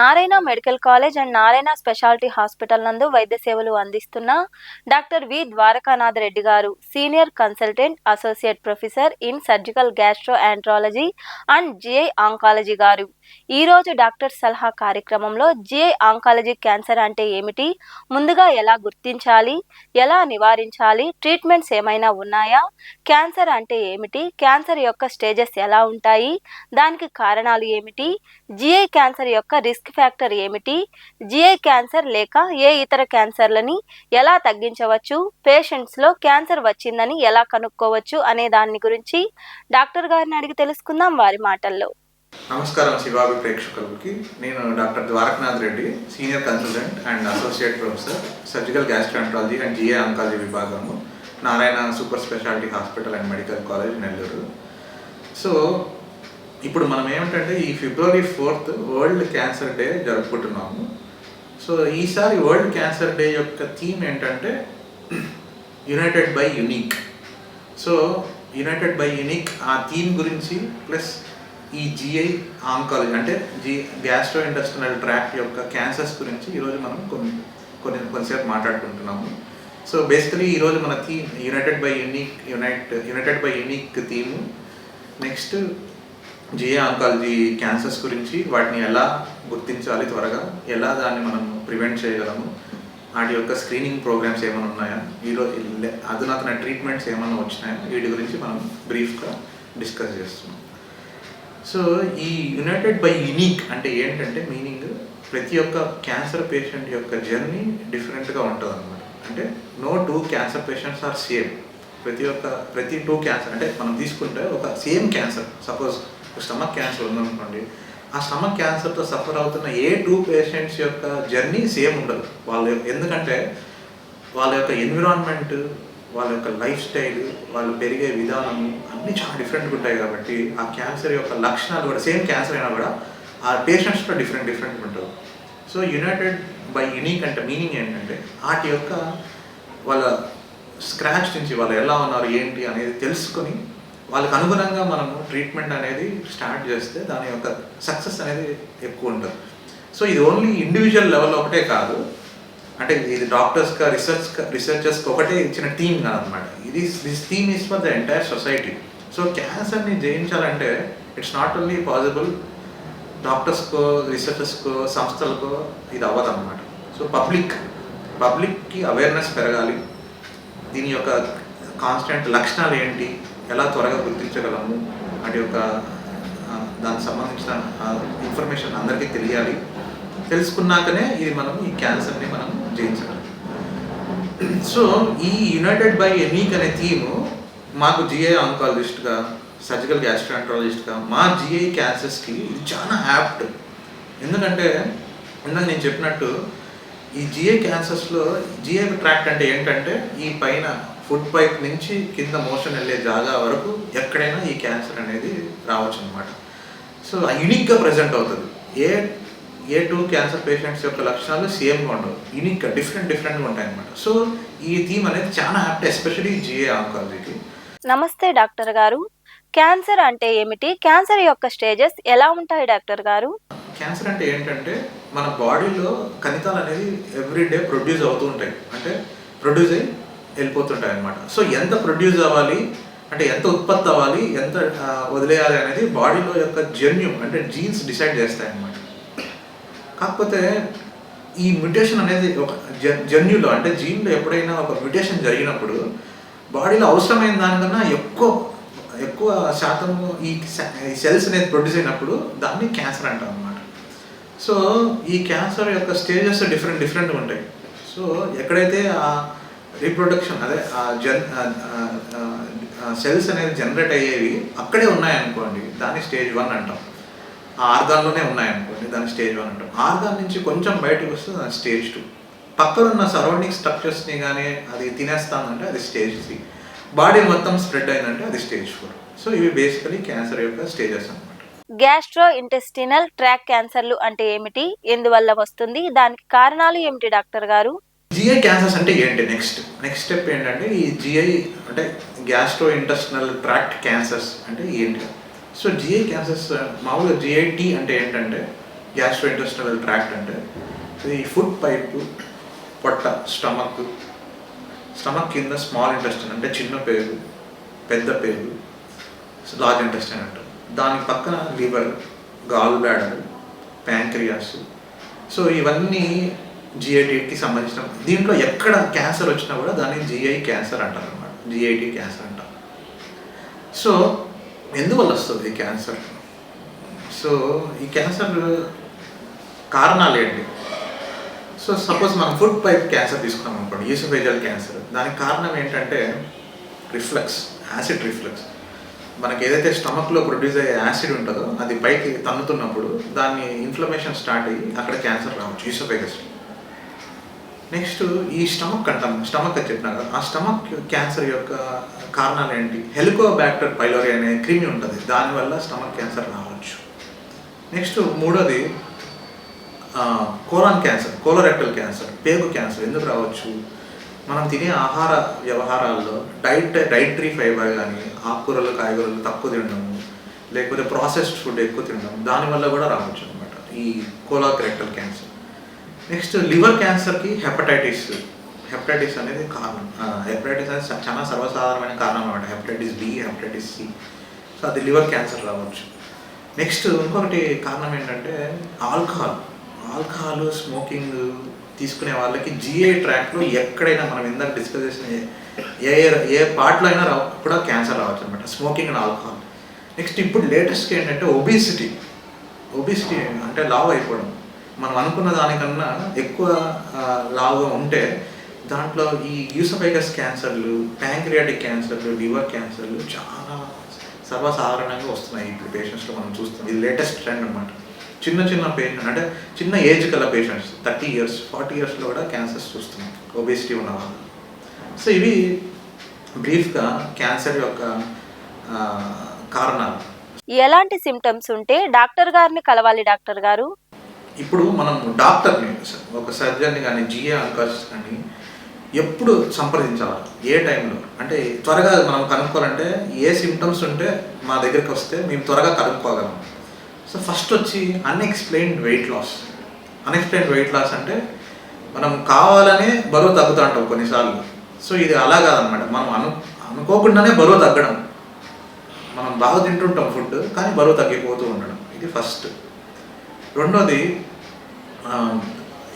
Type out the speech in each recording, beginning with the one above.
Narayana medical college and Narayana speciality hospital నందు వైద్య సేవలు అందిస్తున్న డాక్టర్ వి ద్వారకానాథ్ రెడ్డి గారు senior consultant associate professor in surgical gastroenterology and GI oncology గారు. ఈరోజు డాక్టర్ సలహా కార్యక్రమంలో జిఐ ఆంకాలజీ క్యాన్సర్ అంటే ఏమిటి ముందుగా ఎలా గుర్తించాలి ఎలా నివారించాలి ట్రీట్మెంట్స్ ఏమైనా ఉన్నాయా క్యాన్సర్ అంటే ఏమిటి క్యాన్సర్ యొక్క స్టేజెస్ ఎలా ఉంటాయి దానికి కారణాలు ఏమిటి జిఐ క్యాన్సర్ యొక్క రిస్క్ ఫ్యాక్టర్ ఏమిటి? జిఐ క్యాన్సర్ లేక ఏ ఇతర క్యాన్సర్లని ఎలా తగ్గించవచ్చు? పేషెంట్స్లో క్యాన్సర్ వచ్చిందని ఎలా కనుక్కోవచ్చు అనే దాని గురించి డాక్టర్ గారిని అడిగి తెలుసుకుందాం వారి మాటల్లో. నమస్కారం శివాభి ప్రేక్షకులకి. నేను doctor Dwarakanath Reddy senior consultant and associate professor surgical gastroenterology and GI oncology విభాగము Narayana super speciality hospital and medical college Nellore. So ఇప్పుడు మనం ఏమిటంటే ఈ February fourth world cancer day జరుపుకుంటున్నాము. సో ఈసారి వరల్డ్ క్యాన్సర్ డే యొక్క theme ఏంటంటే united by unique. So united by unique ఆ థీమ్ గురించి ప్లస్ ఈ జిఐ ఆంకాలజీ అంటే జి గ్యాస్ట్రో ఇండస్ట్రియల్ ట్రాక్ యొక్క క్యాన్సర్స్ గురించి ఈరోజు మనం కొన్ని కొన్ని కొంతసేపు మాట్లాడుకుంటున్నాము. సో బేసికలీ ఈరోజు మన theme united by unique unite united by unique theme. Next GI oncology cancers గురించి వాటిని ఎలా గుర్తించాలి త్వరగా ఎలా దాన్ని మనం ప్రివెంట్ చేయగలము వాటి యొక్క స్క్రీనింగ్ ప్రోగ్రామ్స్ ఏమైనా ఉన్నాయా ఈరోజు అధునాతన ట్రీట్మెంట్స్ ఏమైనా వచ్చినాయా వీటి గురించి మనం బ్రీఫ్గా డిస్కస్ చేస్తున్నాం. సో ఈ యునైటెడ్ బై యునిక్ అంటే ఏంటంటే మీనింగ్ ప్రతి ఒక్క క్యాన్సర్ పేషెంట్ యొక్క జర్నీ డిఫరెంట్గా ఉంటుంది అనమాట అంటే no two cancer patients are same. ప్రతి ఒక్క ప్రతి టూ క్యాన్సర్ అంటే మనం తీసుకుంటే ఒక same cancer suppose stomach cancer ఉందనుకోండి ఆ స్టమక్ క్యాన్సర్తో సఫర్ అవుతున్న ఏ టూ పేషెంట్స్ యొక్క జర్నీ సేమ్ ఉండదు. వాళ్ళ యొక్క- ఎందుకంటే వాళ్ళ యొక్క ఎన్విరాన్మెంట్ వాళ్ళ యొక్క లైఫ్ స్టైల్ వాళ్ళు పెరిగే విధానము అన్నీ చాలా డిఫరెంట్గా ఉంటాయి కాబట్టి ఆ క్యాన్సర్ యొక్క లక్షణాలు కూడా సేమ్ క్యాన్సర్ అయినా కూడా ఆ పేషెంట్స్లో డిఫరెంట్ డిఫరెంట్ ఉంటుంది సో యునైటెడ్ బై యునీక్ అంటే మీనింగ్ ఏంటంటే వాటి యొక్క వాళ్ళ స్క్రాచ్ నుంచి వాళ్ళు ఎలా ఉన్నారు ఏంటి అనేది తెలుసుకొని వాళ్ళకి అనుగుణంగా మనము ట్రీట్మెంట్ అనేది స్టార్ట్ చేస్తే దాని యొక్క సక్సెస్ అనేది ఎక్కువ ఉంటుంది. సో ఇది ఓన్లీ ఇండివిజువల్ లెవెల్ ఒకటే కాదు. అంటే ఇది డాక్టర్స్కి రీసెర్చ్ రీసెర్చర్స్కి ఒకటే ఇచ్చిన టీమ్ కాదనమాట ఇది this theme is for the entire society so క్యాన్సర్ని జయించాలంటే ఇట్స్ నాట్ ఓన్లీ పాసిబుల్ డాక్టర్స్కో రీసెర్చర్స్కో సంస్థలకో ఇది అవ్వదు అనమాట సో పబ్లిక్ పబ్లిక్కి అవేర్నెస్ పెరగాలి. దీని యొక్క కాన్స్టెంట్ లక్షణాలు ఏంటి? ఎలా త్వరగా గుర్తించగలము అంటే ఒక దానికి సంబంధించిన ఇన్ఫర్మేషన్ అందరికీ తెలియాలి. తెలుసుకున్నాకనే ఇది మనం ఈ క్యాన్సర్ని మనం జయించగలం. సో ఈ యునైటెడ్ బై ఎనీక్ అనే థీము మాకు జిఐ ఆంకాలజిస్ట్గా సర్జికల్ గ్యాస్ట్రాంట్రాలజిస్ట్గా మా జిఐ క్యాన్సర్స్కి ఇది చాలా యాప్ట్ ఎందుకంటే ఇందాక నేను చెప్పినట్టు ఈ జిఐ క్యాన్సర్స్లో జిఐ ట్రాక్ట్ అంటే ఏంటంటే ఈ పైన ఫుడ్ పైప్ నుంచి కింద మోషన్ వెళ్ళే జాగా వరకు ఎక్కడైనా ఈ క్యాన్సర్ అనేది రావచ్చు అనమాట సో యునిక్గా ప్రజెంట్ అవుతుంది. ఏ ఏ టూ క్యాన్సర్ పేషెంట్స్ యొక్క లక్షణాలు సేమ్గా ఉండవు. యూనిక్గా డిఫరెంట్ డిఫరెంట్గా ఉంటాయి అనమాట సో ఈ థీమ్ అనేది చాలా యాప్ట్ ఎస్పెషలీ జిఏ ఆంకాలజీకి. నమస్తే డాక్టర్ గారు. క్యాన్సర్ అంటే ఏమిటి? క్యాన్సర్ యొక్క స్టేజెస్ ఎలా ఉంటాయి డాక్టర్ గారు? క్యాన్సర్ అంటే ఏంటంటే మన బాడీలో కణితాలు అనేది ఎవ్రీ డే ప్రొడ్యూస్ అవుతూ ఉంటాయి. అంటే ప్రొడ్యూస్ అయ్యి వెళ్ళిపోతుంటాయి అనమాట సో ఎంత ప్రొడ్యూస్ అవ్వాలి అంటే ఎంత ఉత్పత్తి అవ్వాలి ఎంత వదిలేయాలి అనేది బాడీలో యొక్క జన్యు అంటే జీన్స్ డిసైడ్ చేస్తాయి అనమాట కాకపోతే ఈ మ్యూటేషన్ అనేది ఒక జ- జన్యులో అంటే జీన్లో ఎప్పుడైనా ఒక మ్యూటేషన్ జరిగినప్పుడు బాడీలో అవసరమైన దానికన్నా ఎక్కువ ఎక్కువ శాతం ఈ సెల్స్ అనేది ప్రొడ్యూస్ అయినప్పుడు దాన్ని క్యాన్సర్ అంటాం అనమాట సో ఈ క్యాన్సర్ యొక్క స్టేజెస్ డిఫరెంట్ డిఫరెంట్గా ఉంటాయి. సో ఎక్కడైతే ఆ రీప్రొడక్షన్ అదే ఆ జన్ సెల్స్ అనేది జనరేట్ అయ్యేవి అక్కడే ఉన్నాయనుకోండి దాన్ని స్టేజ్ వన్ అంటాం. ఆ ఆర్గాన్లోనే ఉన్నాయనుకోండి దాన్ని స్టేజ్ వన్ అంటాం. ఆర్గాన్ నుంచి కొంచెం బయటకు వస్తే దాని స్టేజ్ టూ పక్కనున్న సరౌండింగ్ స్ట్రక్చర్స్ని కానీ అది తినేస్తానంటే అది స్టేజ్ త్రీ బాడీ మొత్తం స్ప్రెడ్ అయిందంటే అది స్టేజ్ ఫోర్ సో ఇవి బేసికలీ క్యాన్సర్ యొక్క స్టేజెస్ అనమాట గ్యాస్ట్రో ఇంటెస్టినల్ ట్రాక్ క్యాన్సర్లు అంటే ఏమిటి? ఎందువల్ల వస్తుంది? దానికి కారణాలు ఏమిటి డాక్టర్ గారు? జిఐ క్యాన్సర్స్ అంటే ఏంటి? నెక్స్ట్ నెక్స్ట్ స్టెప్ ఏంటంటే ఈ జిఐ అంటే గ్యాస్ట్రో ఇంటెస్టినల్ ట్రాక్ట్ క్యాన్సర్స్ అంటే ఏంటి? సో జిఐ క్యాన్సర్స్ మామూలుగా జిఐటి అంటే ఏంటంటే గ్యాస్ట్రో ఇంటెస్టినల్ ట్రాక్ట్ అంటే ఈ ఫుడ్ పైపు పొట్ట స్టమక్ స్టమక్ కింద స్మాల్ ఇంటెస్టైన్ అంటే చిన్న పేగు పెద్ద పేగు లార్జ్ ఇంటెస్టైన్ అంటారు. దాని పక్కన liver gall bladder pancreas so ఇవన్నీ జిఐటికి సంబంధించిన దీంట్లో ఎక్కడ క్యాన్సర్ వచ్చినా కూడా దాన్ని జిఐ క్యాన్సర్ అంటారు అనమాట జిఐటి క్యాన్సర్ అంటారు. సో ఎందువల్ల వస్తుంది ఈ క్యాన్సర్ సో ఈ క్యాన్సర్ కారణాలు ఏంటి? సో సపోజ్ మనం ఫుడ్ పైప్ క్యాన్సర్ తీసుకున్నాం అనుకోండి ఈసోఫేజల్ క్యాన్సర్ దానికి కారణం ఏంటంటే రిఫ్లెక్స్ యాసిడ్ రిఫ్లెక్స్ మనకి ఏదైతే స్టమక్లో ప్రొడ్యూస్ అయ్యే యాసిడ్ ఉంటుందో అది పైకి తన్నుతున్నప్పుడు దాన్ని ఇన్ఫ్లమేషన్ స్టార్ట్ అయ్యి అక్కడ క్యాన్సర్ రావచ్చు ఈసోఫేగస్ నెక్స్ట్ ఈ స్టమక్ అంటాం స్టమక్ అని చెప్పినా కదా ఆ స్టమక్ క్యాన్సర్ యొక్క కారణాలు ఏంటి? హెలికోబ్యాక్టర్ పైలోరి అనే క్రిమి ఉంటుంది దానివల్ల స్టమక్ క్యాన్సర్ రావచ్చు. నెక్స్ట్ మూడోది కోరాన్ క్యాన్సర్ కోలోరెక్టల్ క్యాన్సర్ పేగు క్యాన్సర్ ఎందుకు రావచ్చు? మనం తినే ఆహార వ్యవహారాల్లో డైట్ డైటరీ ఫైబర్ కానీ ఆకుకూరలు కాయగూరలు తక్కువ తినడము లేకపోతే ప్రాసెస్డ్ ఫుడ్ ఎక్కువ తినడం దానివల్ల కూడా రావచ్చు అనమాట ఈ కోలోరెక్టల్ క్యాన్సర్. నెక్స్ట్ లివర్ క్యాన్సర్కి హెపటైటిస్. హెపటైటిస్ అనేది కారణం హెపటైటిస్ అనేది చాలా సర్వసాధారణమైన కారణం అనమాట hepatitis B hepatitis C. So అది లివర్ క్యాన్సర్ రావచ్చు. నెక్స్ట్ ఇంకొకటి కారణం ఏంటంటే ఆల్కహాల్. ఆల్కహాల్ స్మోకింగ్ తీసుకునే వాళ్ళకి జిఐ ట్రాక్లో ఎక్కడైనా మనం ఇందాక డిస్కస్ చేసిన ఏ- ఏ ఏ పార్ట్లో అయినా రావ కూడా క్యాన్సర్ రావచ్చు అనమాట స్మోకింగ్ అండ్ ఆల్కహాల్. నెక్స్ట్ ఇప్పుడు లేటెస్ట్గా ఏంటంటే ఒబిసిటీ. ఒబిసిటీ అంటే లావ్ అయిపోవడం. మనం అనుకున్న దానికన్నా ఎక్కువ లావుగా ఉంటే దాంట్లో ఈ యూసఫైకస్ క్యాన్సర్లు ప్యాంక్రియాటిక్ క్యాన్సర్లు లివర్ క్యాన్సర్లు చాలా సర్వసాధారణంగా వస్తున్నాయి ఇప్పుడు పేషెంట్స్లో మనం చూస్తాం ఇది లేటెస్ట్ ట్రెండ్ అనమాట చిన్న చిన్న పేషెంట్ అంటే చిన్న ఏజ్ గల పేషెంట్స్ థర్టీ ఇయర్స్ ఫార్టీ ఇయర్స్లో కూడా క్యాన్సర్స్ చూస్తున్నాం. ఒబేసిటీ ఉన్న వాళ్ళు. సో ఇవి బ్రీఫ్గా క్యాన్సర్ యొక్క కారణాలు. ఎలాంటి సిమ్టమ్స్ ఉంటే డాక్టర్ గారిని కలవాలి డాక్టర్ గారు? ఇప్పుడు మనం డాక్టర్ని ఒక సర్జన్ని కానీ జిఏ అంకాలజిస్ట్ కానీ ఎప్పుడు సంప్రదించాలి? ఏ టైంలో? అంటే త్వరగా మనం కనుక్కోవాలంటే ఏ సిమ్టమ్స్ ఉంటే మా దగ్గరికి వస్తే మేము త్వరగా కనుక్కోగలం. సో ఫస్ట్ వచ్చి unexplained weight loss unexplained weight loss అంటే మనం కావాలనే బరువు తగ్గుతూ ఉంటాం కొన్నిసార్లు. సో ఇది అలా కాదనమాట. మనం అను అనుకోకుండానే బరువు తగ్గడం. మనం బాగా తింటుంటాం ఫుడ్ కానీ బరువు తగ్గిపోతూ ఉండడం. ఇది ఫస్ట్ రెండోది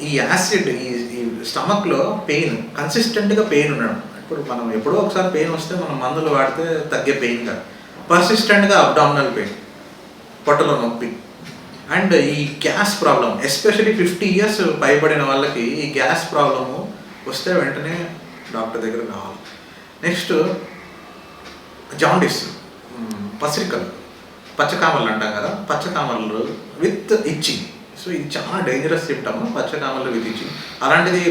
ఈ యాసిడ్ ఈ ఈ స్టమక్లో పెయిన్ కన్సిస్టెంట్గా పెయిన్ ఉండడం. ఇప్పుడు మనం ఎప్పుడో ఒకసారి పెయిన్ వస్తే మనం మందులు వాడితే తగ్గే పెయిన్ కాదు. పర్సిస్టెంట్గా అబ్డామినల్ పెయిన్ పొట్టలో నొప్పి. అండ్ ఈ gas problem especially fifty years భయపడిన వాళ్ళకి ఈ గ్యాస్ ప్రాబ్లము వస్తే వెంటనే డాక్టర్ దగ్గర రావాలి. Next jaundice పసిరికలు. పచ్చకామలు అంటాం కదా పచ్చకామలు విత్ ఇచ్చింగ్ సో ఇది చాలా డేంజరస్ సిమ్టమ్ పచ్చకామలు విత్ ఇచ్చింగ్ అలాంటిది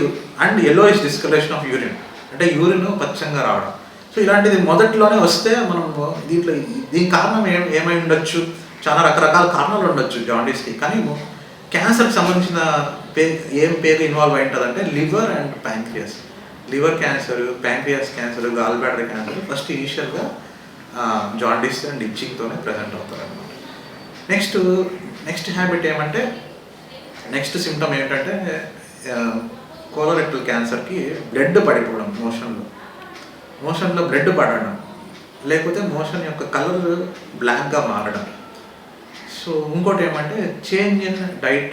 and yellow is discolouration of urine అంటే యూరిన్ పచ్చంగా రావడం. సో ఇలాంటిది మొదట్లోనే వస్తే మనం దీంట్లో దీని కారణం ఏం ఏమై ఉండొచ్చు? చాలా రకరకాల కారణాలు ఉండొచ్చు జాండీస్కి కానీ క్యాన్సర్కి సంబంధించిన పే ఏం పేరు ఇన్వాల్వ్ అయి ఉంటుంది అంటే liver and pancreas. Liver cancer pancreas cancer gallbladder cancer first ఇనిషియల్గా జాండీస్ అండ్ ఇచ్చింగ్తోనే ప్రజెంట్ అవుతారు అనమాట నెక్స్ట్ నెక్స్ట్ హ్యాబిట్ ఏమంటే నెక్స్ట్ సిమ్టమ్ ఏంటంటే కోలోరెక్టల్ క్యాన్సర్కి బ్లడ్ పడిపోవడం మోషన్లో మోషన్లో బ్లడ్ పడడం లేకపోతే మోషన్ యొక్క కలర్ బ్లాక్గా మారడం. సో ఇంకోటి ఏమంటే change in diet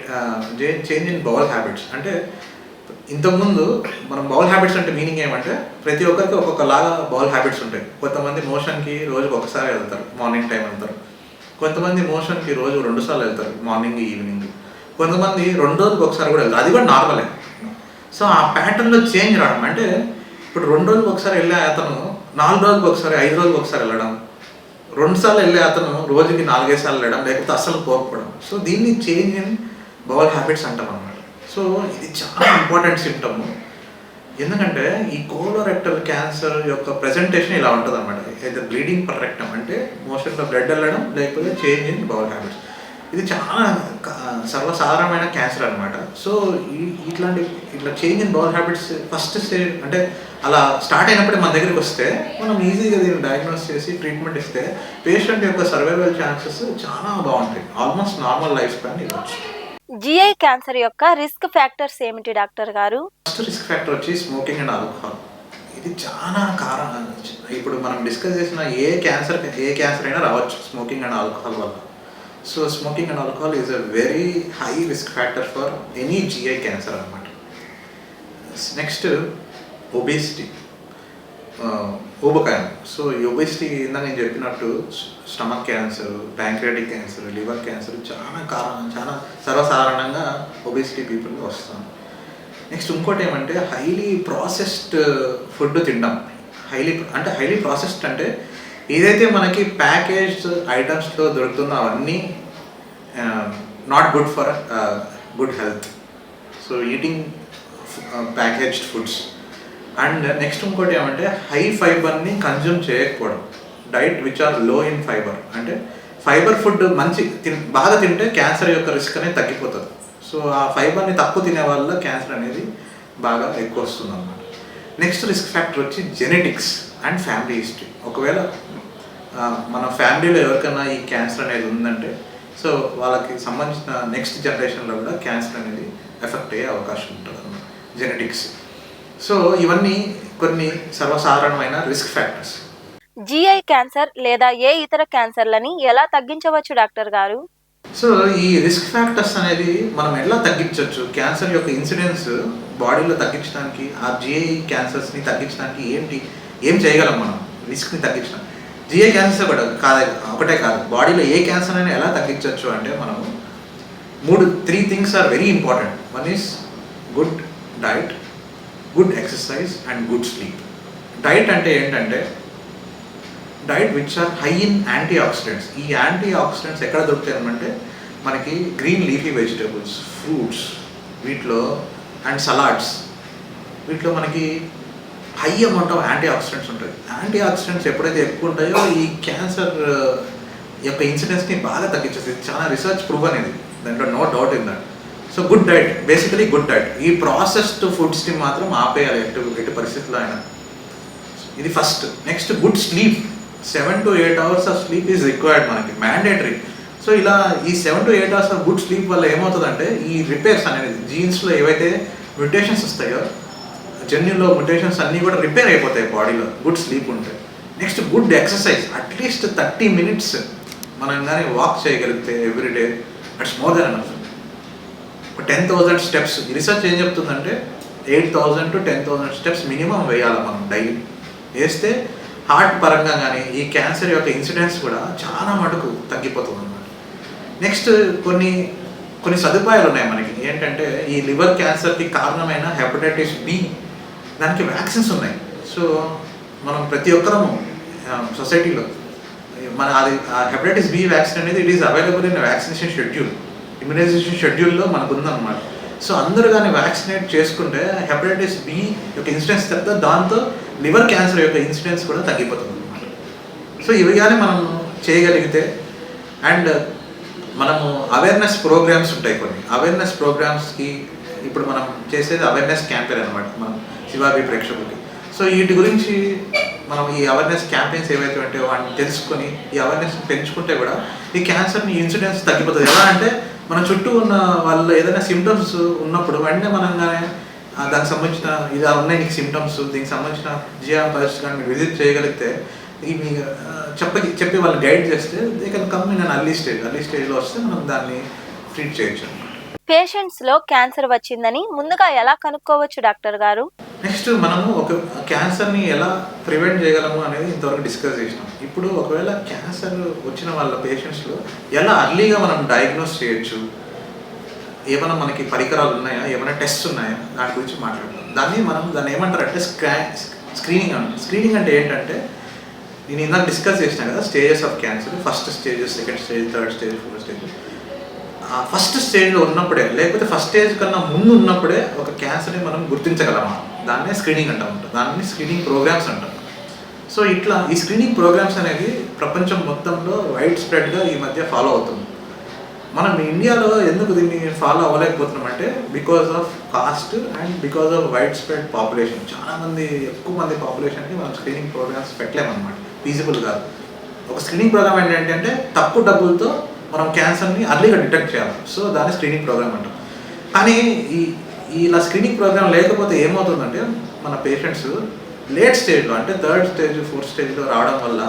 change in bowel habits అంటే ఇంతకుముందు మనం బౌల్ హ్యాబిట్స్ అంటే మీనింగ్ ఏమంటే ప్రతి ఒక్కరికి ఒక్కొక్కలాగా బౌల్ హ్యాబిట్స్ ఉంటాయి. కొంతమంది మోషన్కి రోజుకి ఒకసారి వెళ్తారు మార్నింగ్ టైం వెళ్తారు కొంతమంది మోషన్కి రోజు రెండు సార్లు వెళ్తారు మార్నింగ్ ఈవినింగ్. కొంతమంది రెండు రోజులకు ఒకసారి కూడా వెళ్తారు. అది కూడా నార్మలే. సో ఆ ప్యాటర్న్లో చేంజ్ రావడం అంటే ఇప్పుడు రెండు రోజులకు ఒకసారి వెళ్ళే అతను నాలుగు రోజులకు ఒకసారి ఐదు రోజులకు ఒకసారి వెళ్ళడం రెండు సార్లు వెళ్ళే అతను రోజుకి నాలుగైదు సార్లు వెళ్ళడం లేకపోతే అస్సలు పోకపోవడం. సో దీన్ని చేంజ్ ఇన్ బౌల్ హ్యాబిట్స్ అంటాం అన్నమాట. సో ఇది చాలా ఇంపార్టెంట్ సిమ్టమ్ ఎందుకంటే ఈ కోలోరెక్టల్ క్యాన్సర్ యొక్క ప్రెజెంటేషన్ ఇలా ఉంటుంది అనమాట అయితే బ్లీడింగ్ పర్రెక్టం అంటే మోషన్లో బ్లడ్ వెళ్ళడం లేకపోతే చేంజ్ ఇన్ బౌల్ హ్యాబిట్స్ ఇది చాలా సర్వసాధారణమైన క్యాన్సర్ అనమాట సో ఈ ఇట్లాంటి ఇట్లా change in bowel habits first stage అంటే అలా స్టార్ట్ అయినప్పుడే మన దగ్గరికి వస్తే మనం ఈజీగా దీన్ని డయాగ్నోస్ చేసి ట్రీట్మెంట్ ఇస్తే పేషెంట్ యొక్క సర్వైవల్ ఛాన్సెస్ చాలా బాగుంటాయి. ఆల్మోస్ట్ నార్మల్ లైఫ్ స్పాన్ ఇవ్వచ్చు. జిఐ క్యాన్సర్ యొక్క రిస్క్ ఫ్యాక్టర్స్ ఏమిటి డాక్టర్ గారు? ఫస్ట్ రిస్క్ ఫ్యాక్టర్ వచ్చి స్మోకింగ్ అండ్ ఆల్కహాల్. ఇది చాలా కారణం ఇప్పుడు మనం డిస్కస్ చేసిన ఏ క్యాన్సర్ ఏ క్యాన్సర్ అయినా రావచ్చు స్మోకింగ్ అండ్ ఆల్కహాల్ వల్ల. So smoking and alcohol is a very high risk factor for any GI cancer అనమాట నెక్స్ట్ ఒబేసిటీ ఊబకాయం సో ఈ ఒబేసిటీ ఇందాక నేను చెప్పినట్టు stomach cancer pancreatic cancer liver cancer చాలా కారణం చాలా సర్వసాధారణంగా ఒబెసిటీ పీపుల్కి వస్తాం. నెక్స్ట్ ఇంకోటి ఏమంటే హైలీ ప్రాసెస్డ్ ఫుడ్ తినడం హైలీ అంటే హైలీ ప్రాసెస్డ్ అంటే ఏదైతే మనకి ప్యాకేజ్డ్ ఐటమ్స్లో దొరుకుతుందో అవన్నీ not good for good health so eating packaged foods and next ఇంకోటి ఏమంటే హై ఫైబర్ని కన్జ్యూమ్ చేయకపోవడం. Diet which are low in fibre అంటే ఫైబర్ ఫుడ్ మంచి తిన్ బాగా తింటే క్యాన్సర్ యొక్క రిస్క్ అనేది తగ్గిపోతుంది. సో ఆ ఫైబర్ని తక్కువ తినే వల్ల క్యాన్సర్ అనేది బాగా ఎక్కువ వస్తుంది అన్నమాట నెక్స్ట్ రిస్క్ ఫ్యాక్టర్ వచ్చి జెనెటిక్స్ అండ్ ఫ్యామిలీ హిస్టరీ. ఒకవేళ మన ఫ్యామిలీలో ఎవరికైనా ఈ క్యాన్సర్ అనేది ఉందంటే సో వాళ్ళకి సంబంధించిన నెక్స్ట్ జనరేషన్లో కూడా క్యాన్సర్ అనేది ఎఫెక్ట్ అయ్యే అవకాశం ఉంటుంది అన్నమాట జెనెటిక్స్. సో ఇవన్నీ కొన్ని సర్వసాధారణమైన రిస్క్ ఫ్యాక్టర్స్ జిఐ క్యాన్సర్ లేదా ఏ ఇతర క్యాన్సర్లని ఎలా తగ్గించవచ్చు డాక్టర్ గారు? సో ఈ రిస్క్ ఫ్యాక్టర్స్ అనేది మనం ఎలా తగ్గించవచ్చు? క్యాన్సర్ యొక్క ఇన్సిడెన్స్ బాడీలో తగ్గించడానికి ఆ జిఐ క్యాన్సర్స్ని తగ్గించడానికి ఏంటి? ఏం చేయగలం మనం? రిస్క్ని తగ్గించడం. జిఐ క్యాన్సర్ కూడా కాదే ఒకటే కాదు. బాడీలో ఏ క్యాన్సర్ అయినా ఎలా తగ్గించవచ్చు అంటే మనము మూడు three things are very important one is good diet good exercise and good sleep. Diet అంటే ఏంటంటే diet which are high in antioxidants ఈ యాంటీ ఆక్సిడెంట్స్ ఎక్కడ దొరుకుతాయి అంటే మనకి గ్రీన్ లీఫీ వెజిటేబుల్స్ ఫ్రూట్స్ వీటిలో అండ్ సలాడ్స్. వీటిలో మనకి high amount of antioxidants ఉంటాయి. యాంటీ ఆక్సిడెంట్స్ ఎప్పుడైతే ఎక్కువ ఉంటాయో ఈ క్యాన్సర్ యొక్క ఇన్సిడెన్స్ని బాగా తగ్గించేస్తుంది చాలా రీసెర్చ్ ప్రూవ్ అనేది. దాంట్లో no doubt in that. So good diet basically good diet ఈ ప్రాసెస్డ్ ఫుడ్స్ని మాత్రం ఆపేయాలి. ఎటు ఎటు పరిస్థితుల్లో అయినా. ఇది first next good sleep seven to eight hours of sleep is required మనకి. మ్యాండేటరీ సో ఇలా ఈ seven to eight hours of good sleep వల్ల ఏమవుతుందంటే ఈ రిపేర్స్ అనేది జీన్స్లో ఏవైతే మ్యూటేషన్స్ వస్తాయో జన్యులో మ్యూటేషన్స్ అన్నీ కూడా రిపేర్ అయిపోతాయి బాడీలో గుడ్ స్లీప్ ఉంటే. Next good exercise at least thirty minutes మనం కానీ వాక్ చేయగలిగితే every day it's more than enough ten thousand steps. Research ఏం చెప్తుందంటే eight thousand to ten thousand steps minimum వేయాలి మనం డైలీ. వేస్తే హార్ట్ పరంగా కానీ ఈ క్యాన్సర్ యొక్క ఇన్సిడెన్స్ కూడా చాలా మటుకు తగ్గిపోతుంది అన్నమాట నెక్స్ట్ కొన్ని కొన్ని సదుపాయాలు ఉన్నాయి మనకి. ఏంటంటే ఈ లివర్ క్యాన్సర్కి కారణమైన హెపటైటిస్ బి దానికి వ్యాక్సిన్స్ ఉన్నాయి. సో మనం ప్రతి ఒక్కరము సొసైటీలో మన అది హెపటైటిస్ బి వ్యాక్సిన్ అనేది it is available in vaccination schedule. Immunisation షెడ్యూల్లో మనకు ఉందన్నమాట సో అందరూ కానీ వ్యాక్సినేట్ చేసుకుంటే హెపటైటిస్ బి యొక్క ఇన్సిడెన్స్ తగ్గితే దాంతో లివర్ క్యాన్సర్ యొక్క ఇన్సిడెన్స్ కూడా తగ్గిపోతుంది అనమాట సో ఇవి కానీ మనం చేయగలిగితే అండ్ మనము అవేర్నెస్ ప్రోగ్రామ్స్ ఉంటాయి కొన్ని. అవేర్నెస్ ప్రోగ్రామ్స్కి ఇప్పుడు మనం చేసేది అవేర్నెస్ క్యాంపెయిన్ అనమాట మనం శివాబీ ప్రేక్షకులకి. సో వీటి గురించి మనం ఈ అవేర్నెస్ క్యాంపెయిన్స్ ఏవైతే ఉంటాయో వాటిని తెలుసుకొని ఈ అవేర్నెస్ పెంచుకుంటే కూడా ఈ క్యాన్సర్ని ఇన్సిడెన్స్ తగ్గిపోతుంది. ఎలా అంటే మన చుట్టూ ఉన్న వాళ్ళు ఏదైనా సిమ్టమ్స్ ఉన్నప్పుడు వెంటనే మనం కానీ దానికి సంబంధించిన ఇలా ఉన్నాయి నీకు సిమ్టమ్స్ దీనికి సంబంధించిన జియా పరిస్థితి కానీ మీరు విజిట్ చేయగలిగితే ఇవి చెప్పి చెప్పి వాళ్ళు గైడ్ చేస్తే they can come in an early stage early స్టేజ్లో వస్తే మనం దాన్ని ట్రీట్ చేయొచ్చు. పేషెంట్స్లో క్యాన్సర్ వచ్చిందని ముందుగా ఎలా కనుక్కోవచ్చు డాక్టర్ గారు? నెక్స్ట్ మనము ఒక క్యాన్సర్ని ఎలా ప్రివెంట్ చేయగలము అనేది ఇంతవరకు డిస్కస్ చేసినాం. ఇప్పుడు ఒకవేళ క్యాన్సర్ వచ్చిన వాళ్ళ పేషెంట్స్లో ఎలా అర్లీగా మనం డయాగ్నోస్ చేయొచ్చు? ఏమైనా మనకి పరికరాలు ఉన్నాయా? ఏమైనా టెస్ట్ ఉన్నాయా? దాని గురించి మాట్లాడదాం. దాన్ని మనం దాన్ని ఏమంటారు అంటే స్క్రా స్క్రీనింగ్ అంటారు స్క్రీనింగ్ అంటే ఏంటంటే నేను ఇందాక డిస్కస్ చేసిన కదా stages of cancer. First stages second stage third stage fourth stage. First స్టేజ్లో ఉన్నప్పుడే లేకపోతే ఫస్ట్ స్టేజ్ కన్నా ముందు ఉన్నప్పుడే ఒక క్యాన్సర్ని మనం గుర్తించగలమా? దాన్నే స్క్రీనింగ్ అంటాం దాన్ని స్క్రీనింగ్ ప్రోగ్రామ్స్ అంటాం. సో ఇట్లా ఈ స్క్రీనింగ్ ప్రోగ్రామ్స్ అనేది ప్రపంచం మొత్తంలో వైడ్ స్ప్రెడ్గా ఈ మధ్య ఫాలో అవుతుంది. మనం ఇండియాలో ఎందుకు దీన్ని ఫాలో అవ్వలేకపోతున్నాం అంటే because of cost and because of wide spread population చాలా మంది ఎక్కువ మంది పాపులేషన్కి మనం స్క్రీనింగ్ ప్రోగ్రామ్స్ పెట్టలేమన్నమాట. ఫీజిబుల్ కాదు. ఒక స్క్రీనింగ్ ప్రోగ్రామ్ ఏంటంటే తక్కువ డబ్బులతో మనం క్యాన్సర్ని అర్లీగా డిటెక్ట్ చేయాలి. సో దాన్ని స్క్రీనింగ్ ప్రోగ్రామ్ అంటాం. కానీ ఈ ఇలా స్క్రీనింగ్ ప్రోగ్రామ్ లేకపోతే ఏమవుతుందంటే మన పేషెంట్స్ లేట్ స్టేజ్లో అంటే థర్డ్ స్టేజ్ ఫోర్త్ స్టేజ్లో రావడం వల్ల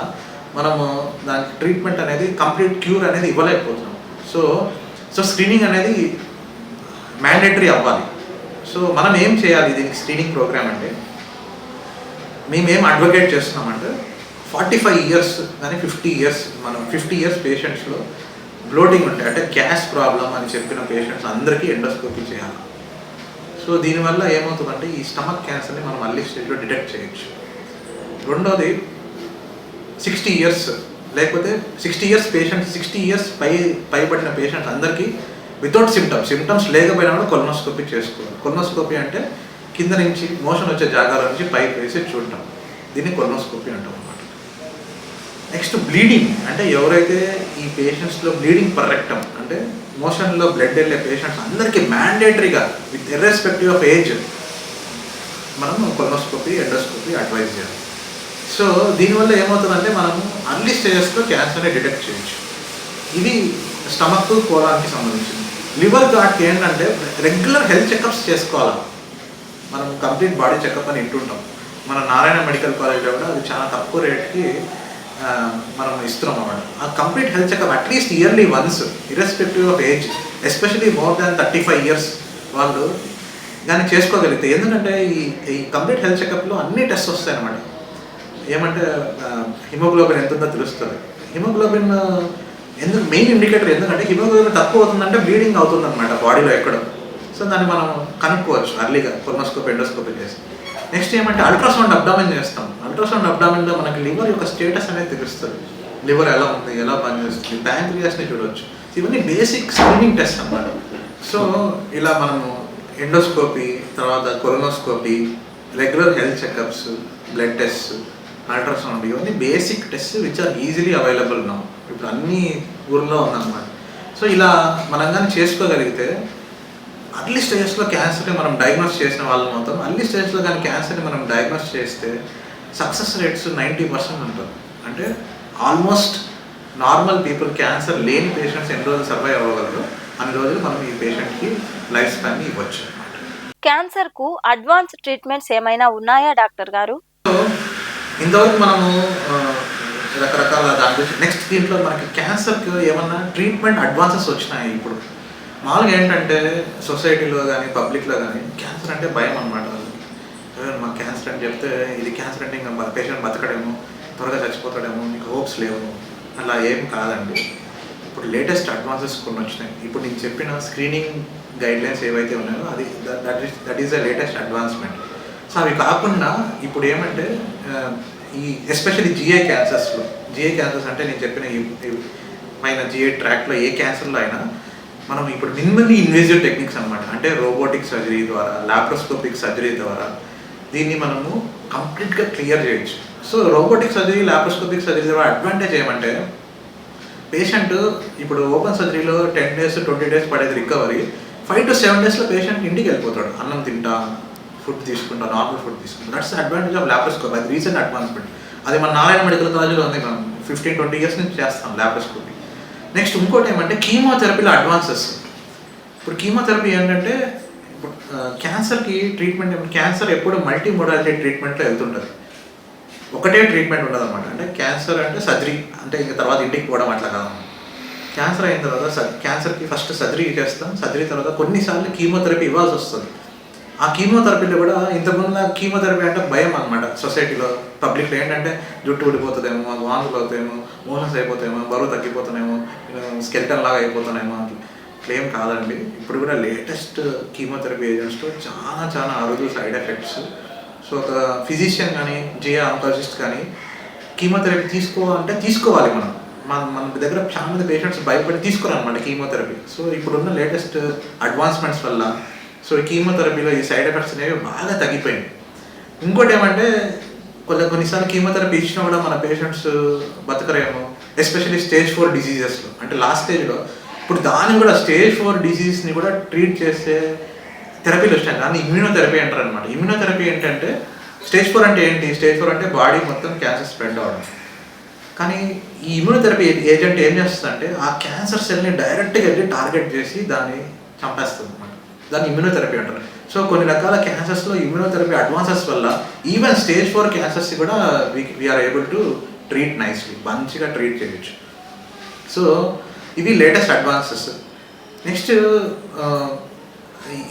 మనము దానికి ట్రీట్మెంట్ అనేది కంప్లీట్ క్యూర్ అనేది ఇవ్వలేకపోతున్నాం. సో సో స్క్రీనింగ్ అనేది మ్యాండేటరీ అవ్వాలి. సో మనం ఏం చేయాలి దీనికి స్క్రీనింగ్ ప్రోగ్రామ్ అంటే మేము ఏం అడ్వకేట్ చేస్తున్నామంటే ఫార్టీ ఫైవ్ ఇయర్స్ కానీ ఫిఫ్టీ ఇయర్స్ మనం ఫిఫ్టీ ఇయర్స్ పేషెంట్స్లో బ్లోటింగ్ ఉంటాయి. అంటే గ్యాస్ ప్రాబ్లం అని చెప్పిన పేషెంట్స్ అందరికీ ఎండోస్కోపీ చేయాలి. సో దీనివల్ల ఏమవుతుందంటే ఈ స్టమక్ క్యాన్సర్ని మనం అల్లి స్టేజ్లో డిటెక్ట్ చేయొచ్చు. రెండోది సిక్స్టీ ఇయర్స్ లేకపోతే sixty years patients sixty years పై పైబడిన పేషెంట్స్ అందరికీ వితౌట్ సిమ్టమ్స్ సిమ్టమ్స్ లేకపోయినా కూడా కొలనోస్కోపీ చేసుకోవాలి. కొలనోస్కోపీ అంటే కింద నుంచి మోషన్ వచ్చే జాగాల నుంచి పైకి వేసి చూడటం. దీన్ని కొలనోస్కోపీ అంటాం. Next bleeding. అంటే ఎవరైతే ఈ పేషెంట్స్లో బ్లీడింగ్ పర్రెక్టం అంటే మోషన్లో బ్లడ్ వెళ్ళే పేషెంట్స్ అందరికీ మ్యాండేటరీగా విత్ ఇర్రెస్పెక్టివ్ ఆఫ్ ఏజ్ మనం కొలనోస్కోపీ ఎండోస్కోపీ అడ్వైజ్ చేయాలి. సో దీనివల్ల ఏమవుతుందంటే మనము అర్లీ స్టేజెస్లో క్యాన్సర్ని డిటెక్ట్ చేయొచ్చు. ఇది స్టమక్ కోలానికి సంబంధించింది. లివర్ గాట్కి ఏంటంటే రెగ్యులర్ హెల్త్ చెకప్స్ చేసుకోవాలి? మనం కంప్లీట్ బాడీ చెకప్ అని వింటుంటాం. మన నారాయణ మెడికల్ కాలేజ్లో కూడా అది చాలా తక్కువ రేట్కి మనం ఇస్తున్నాం అన్నమాట. ఆ complete health checkup at least yearly once irrespective of age especially more than thirty five years వాళ్ళు దాన్ని చేసుకోగలిగితే. ఎందుకంటే ఈ ఈ కంప్లీట్ హెల్త్ చెకప్లో అన్ని టెస్ట్ వస్తాయి అన్నమాట. ఏమంటే హిమోగ్లోబిన్ ఎంత ఉందో తెలుస్తుంది. హిమోగ్లోబిన్ ఎందుకు మెయిన్ ఇండికేటర్ ఎందుకంటే హిమోగ్లోబిన్ తక్కువ అవుతుందంటే బ్లీడింగ్ అవుతుంది అనమాట బాడీలో ఎక్కడో. సో దాన్ని మనం కనుక్కోవచ్చు అర్లీగా కొర్మోస్కోప్ ఎండోస్కోపీ చేసి. నెక్స్ట్ ఏమంటే అల్ట్రాసౌండ్ అబ్డామిన్ చేస్తాం. అల్ట్రాసౌండ్ అబ్డామిన్లో మనకి లివర్ యొక్క స్టేటస్ అనేది తెలుస్తుంది. లివర్ ఎలా ఉంది ఎలా పనిచేస్తుంది ప్యాంక్రియాస్ని చూడవచ్చు ఇవన్నీ బేసిక్ స్క్రీనింగ్ టెస్ట్ అన్నమాట. సో ఇలా మనము ఎండోస్కోపీ తర్వాత colonoscopy regular health checkups blood test ultrasound ఇవన్నీ basic test which are easily available నా. ఇప్పుడు అన్ని ఊర్లో ఉందన్నమాట. సో ఇలా మనం కానీ చేసుకోగలిగితే అర్లీ స్టేజెస్లో క్యాన్సర్ని మనం డయాగ్నోస్ చేసిన వాళ్ళం అవుతాం. అర్లీ స్టేజ్లో కానీ క్యాన్సర్ని మనం డయాగ్నోస్ చేస్తే సక్సెస్ రేట్స్ నైంటీ పర్సెంట్ ఉంటుంది అంటే ఆల్మోస్ట్ నార్మల్ పీపుల్ క్యాన్సర్ లేని పేషెంట్స్ ఎన్ని రోజులు సర్వైవ్ అవ్వగలరు? అన్ని రోజులు మనం ఈ పేషెంట్కి లైఫ్ స్పాన్ని ఇవ్వచ్చు క్యాన్సర్కు అడ్వాన్స్ ట్రీట్మెంట్స్ ఏమైనా ఉన్నాయా డాక్టర్ గారు? ఇంతవరకు మనము రకరకాల దాని గురించి నెక్స్ట్ దీంట్లో మనకి క్యాన్సర్కి ఏమన్నా ట్రీట్మెంట్ అడ్వాన్సెస్ వచ్చినాయి ఇప్పుడు? మామూలుగా ఏంటంటే సొసైటీలో కానీ పబ్లిక్లో కానీ క్యాన్సర్ అంటే భయం అనమాట మాకు క్యాన్సర్ అని చెప్తే ఇది క్యాన్సర్ అంటే ఇంకా పేషెంట్ బతకడేమో త్వరగా చచ్చిపోతాడేమో మీకు హోప్స్ లేవు. అలా ఏం కాదండి. ఇప్పుడు లేటెస్ట్ అడ్వాన్సెస్ కొన్ని వచ్చినాయి. ఇప్పుడు నేను చెప్పిన స్క్రీనింగ్ గైడ్లైన్స్ ఏవైతే ఉన్నాయో అది that is that is the latest advancement. So అవి కాకుండా ఇప్పుడు ఏమంటే ఈ ఎస్పెషల్లీ జిఏ క్యాన్సర్స్లో జిఏ క్యాన్సర్స్ అంటే నేను చెప్పిన ఈ- పైన జిఏ ట్రాక్లో ఏ క్యాన్సర్లో అయినా మనం ఇప్పుడు మినిమల్లీ ఇన్వేజివ్ టెక్నిక్స్ అనమాట అంటే రోబోటిక్ సర్జరీ ద్వారా లాప్రోస్కోపిక్ సర్జరీ ద్వారా దీన్ని మనము కంప్లీట్గా క్లియర్ చేయొచ్చు. So robotic surgery laparoscopic surgery ద్వారా అడ్వాంటేజ్ ఏమంటే పేషెంట్ ఇప్పుడు ఓపెన్ సర్జరీలో టెన్ డేస్ ట్వంటీ డేస్ పడేది రికవరీ ఫైవ్ టు సెవెన్ డేస్లో పేషెంట్ ఇంటికి వెళ్ళిపోతాడు. అన్నం తింటా ఫుడ్ తీసుకుంటా నార్మల్ ఫుడ్ తీసుకుంటా. దట్స్ అడ్వాంటేజ్ ఆఫ్ లాప్రోస్కోపీ అది రీసెంట్ అడ్వాన్స్మెంట్ అది మన నారాయణ మెడికల్ కాలేజ్లో ఉంది మనం. ఫిఫ్టీన్ ట్వంటీ ఇయర్స్ నుంచి చేస్తాం లాప్రోస్కోపీ నెక్స్ట్ ఇంకోటి ఏమంటే కీమోథెరపీలో అడ్వాన్సెస్. ఇప్పుడు కీమోథెరపీ ఏంటంటే ఇప్పుడు క్యాన్సర్కి ట్రీట్మెంట్ క్యాన్సర్ ఎప్పుడు మల్టీ మోడాలిటీ ట్రీట్మెంట్లో వెళ్తుంటుంది. ఒకటే ట్రీట్మెంట్ ఉండదు అనమాట అంటే క్యాన్సర్ అంటే సర్జరీ అంటే ఇంకా తర్వాత ఇంటికి పోవడం అట్లా కాదు. క్యాన్సర్ అయిన తర్వాత క్యాన్సర్కి ఫస్ట్ సర్జరీ చేస్తాం. సర్జరీ తర్వాత కొన్నిసార్లు కీమోథెరపీ ఇవ్వాల్సి వస్తుంది. ఆ కీమోథెరపీలో కూడా ఇంతకుముందు కీమోథెరపీ అంటే భయం అనమాట సొసైటీలో పబ్లిక్లో ఏంటంటే జుట్టు ఊడిపోతుందేమో వాంతులు అవుతాయేమో మోషన్స్ అయిపోతాయేమో బరువు తగ్గిపోతానేమో స్కెల్టన్ లాగా అయిపోతానేమో అని క్లెయిమ్ కాదండి. ఇప్పుడు కూడా లేటెస్ట్ కీమోథెరపీ ఏజెంట్స్లో చాలా చాలా అరుదు సైడ్ ఎఫెక్ట్స్ సో ఒక ఫిజిషియన్ కానీ జియా ఆంకాలజిస్ట్ కానీ కీమోథెరపీ తీసుకోవాలంటే తీసుకోవాలి మనం. మన మన దగ్గర చాలా మంది పేషెంట్స్ భయపడి తీసుకోరనమాట కీమోథెరపీ సో ఇప్పుడున్న లేటెస్ట్ అడ్వాన్స్మెంట్స్ వల్ల సో కీమోథెరపీలో ఈ సైడ్ ఎఫెక్ట్స్ అనేవి బాగా తగ్గిపోయినాయి. ఇంకోటి ఏమంటే కొన్ని కొన్నిసార్లు కీమోథెరపీ ఇచ్చినా కూడా మన పేషెంట్స్ బతకరేమో ఎస్పెషల్లీ స్టేజ్ ఫోర్ డిసీజెస్లో అంటే లాస్ట్ స్టేజ్లో ఇప్పుడు దాన్ని కూడా స్టేజ్ ఫోర్ డిసీజెస్ని కూడా ట్రీట్ చేసే థెరపీలు వచ్చాయి దాన్ని ఇమ్యూనోథెరపీ అంటారు అనమాట ఇమ్యూనోథెరపీ ఏంటంటే స్టేజ్ ఫోర్ అంటే ఏంటి? స్టేజ్ ఫోర్ అంటే బాడీ మొత్తం క్యాన్సర్ స్ప్రెడ్ అవ్వడం. కానీ ఈ ఇమ్యూనోథెరపీ ఏజెంట్ ఏం చేస్తుందంటే ఆ క్యాన్సర్ సెల్ని డైరెక్ట్గా వెళ్ళి టార్గెట్ చేసి దాన్ని చంపేస్తుంది అనమాట దాన్ని ఇమ్యూనోథెరపీ అంటారు. సో కొన్ని రకాల క్యాన్సర్స్లో ఇమ్యూనోథెరపీ అడ్వాన్సెస్ వల్ల ఈవెన్ స్టేజ్ ఫోర్ క్యాన్సర్స్ కూడా we are able to treat nicely మంచిగా ట్రీట్ చేయొచ్చు. సో ఇవి లేటెస్ట్ అడ్వాన్సెస్ నెక్స్ట్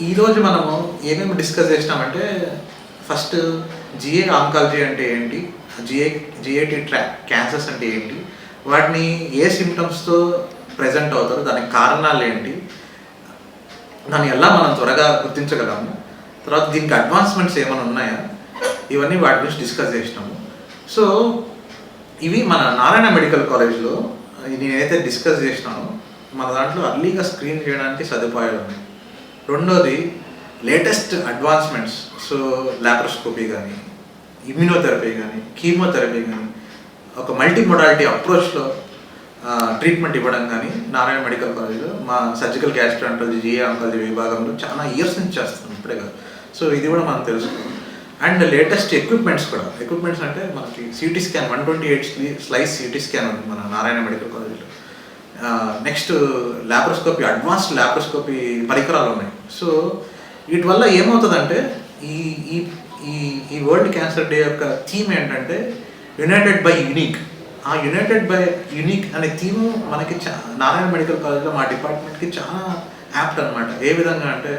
ఈరోజు మనము ఏమేమి డిస్కస్ చేసినామంటే ఫస్ట్ జిఏ ఆంకాలజీ అంటే ఏంటి? జిఏ జిఏటి ట్రా క్యాన్సర్స్ అంటే ఏంటి? వాటిని ఏ సిమ్టమ్స్తో ప్రజెంట్ అవుతారు? దానికి కారణాలు ఏంటి? దాన్ని ఎలా మనం త్వరగా గుర్తించగలము? తర్వాత దీనికి అడ్వాన్స్మెంట్స్ ఏమైనా ఉన్నాయా? ఇవన్నీ వాటి గురించి డిస్కస్ చేసినాము. సో ఇవి మన నారాయణ మెడికల్ కాలేజ్లో నేనైతే డిస్కస్ చేసినానో. మన దాంట్లో అర్లీగా స్క్రీన్ చేయడానికి సదుపాయాలు ఉన్నాయి. రెండోది లేటెస్ట్ అడ్వాన్స్మెంట్స్ సో లాప్రోస్కోపీ కానీ ఇమ్యూనోథెరపీ కానీ కీమోథెరపీ కానీ ఒక మల్టీ మొడాలిటీ అప్రోచ్లో ట్రీట్మెంట్ ఇవ్వడం కానీ నారాయణ మెడికల్ కాలేజ్లో మా సర్జికల్ గ్యాస్ట్రాంటాలజీ జిఏ ఆంకాలజీ విభాగంలో చాలా ఇయర్స్ నుంచి చేస్తున్నాం ఇప్పుడే కాదు. సో ఇది కూడా మనం తెలుసుకోవాలి అండ్ లేటెస్ట్ ఎక్విప్మెంట్స్ కూడా. ఎక్విప్మెంట్స్ అంటే మనకి CT scan one twenty eight slice CT scan ఉంది మన నారాయణ మెడికల్ కాలేజ్లో. నెక్స్ట్ ల్యాప్రోస్కోపీ అడ్వాన్స్డ్ ల్యాప్రోస్కోపీ పరికరాలు ఉన్నాయి. సో వీటి వల్ల ఏమవుతుందంటే ఈ ఈ ఈ ఈ వరల్డ్ క్యాన్సర్ డే యొక్క థీమ్ ఏంటంటే యునైటెడ్ బై యునిక్ ఆ యునైటెడ్ బై యునిక్ అనే థీమ్ మనకి చా నారాయణ మెడికల్ కాలేజ్లో మా డిపార్ట్మెంట్కి చాలా యాప్ట్ అనమాట ఏ విధంగా అంటే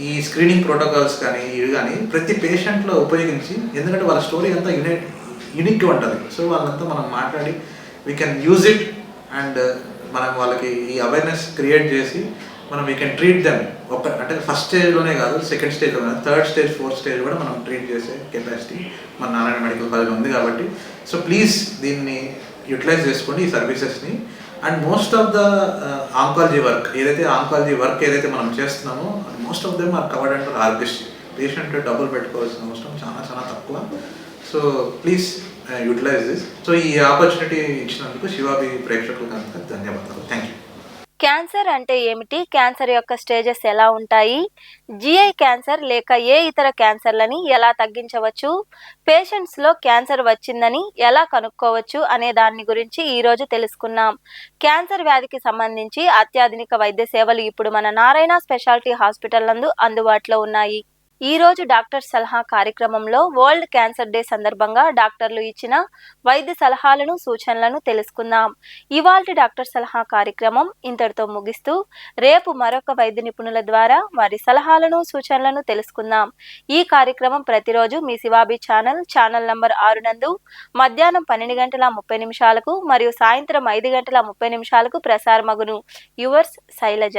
ఈ స్క్రీనింగ్ ప్రోటోకాల్స్ కానీ ఇవి కానీ ప్రతి పేషెంట్లో ఉపయోగించి ఎందుకంటే వాళ్ళ స్టోరీ అంతా యునైట్ యునిక్గా ఉంటుంది. సో వాళ్ళంతా మనం మాట్లాడి we can use it and మనం వాళ్ళకి ఈ అవేర్నెస్ క్రియేట్ చేసి మనం వీ కెన్ ట్రీట్ దెమ్ ఒక అంటే ఫస్ట్ స్టేజ్లోనే కాదు సెకండ్ స్టేజ్లో కాదు. థర్డ్ స్టేజ్ ఫోర్త్ స్టేజ్ కూడా మనం ట్రీట్ చేసే కెపాసిటీ మన నారాయణ మెడికల్ కాలేజ్ ఉంది కాబట్టి. సో ప్లీజ్ దీన్ని యూటిలైజ్ చేసుకోండి ఈ సర్వీసెస్ని and most of the oncology work ఏదైతే ఆంకాలజీ వర్క్ ఏదైతే మనం చేస్తున్నామో most of them are covered and ఆర్కిస్ట్రీ patient డబ్బులు పెట్టుకోవాల్సిన అవసరం చాలా చాలా తక్కువ. So please utilize this so ఈ ఆపర్చునిటీ ఇచ్చినందుకు శివాబి ప్రేక్షకులకు అంతా ధన్యవాదాలు. థ్యాంక్ యూ క్యాన్సర్ అంటే ఏమిటి? క్యాన్సర్ యొక్క స్టేజెస్ ఎలా ఉంటాయి? జిఐ క్యాన్సర్ లేక ఏ ఇతర క్యాన్సర్లని ఎలా తగ్గించవచ్చు? పేషెంట్స్లో క్యాన్సర్ వచ్చిందని ఎలా కనుక్కోవచ్చు అనే దాని గురించి ఈరోజు తెలుసుకున్నాం. క్యాన్సర్ వ్యాధికి సంబంధించి అత్యాధునిక వైద్య సేవలు ఇప్పుడు మన నారాయణ స్పెషాలిటీ హాస్పిటల్ నందు అందుబాటులో ఉన్నాయి. ఈ రోజు డాక్టర్ సలహా కార్యక్రమంలో వరల్డ్ క్యాన్సర్ డే సందర్భంగా డాక్టర్లు ఇచ్చిన వైద్య సలహాలను సూచనలను తెలుసుకుందాం. ఇవాళ డాక్టర్ సలహా కార్యక్రమం ఇంతటితో ముగిస్తూ రేపు మరొక వైద్య నిపుణుల ద్వారా వారి సలహాలను సూచనలను తెలుసుకుందాం. ఈ కార్యక్రమం ప్రతిరోజు మీ శివాబి ఛానల్ ఛానల్ నంబర్ ఆరు నందు మధ్యాహ్నం పన్నెండు గంటల ముప్పై నిమిషాలకు మరియు సాయంత్రం ఐదు గంటల ముప్పై నిమిషాలకు ప్రసారమగును. యువర్స్ శైలజ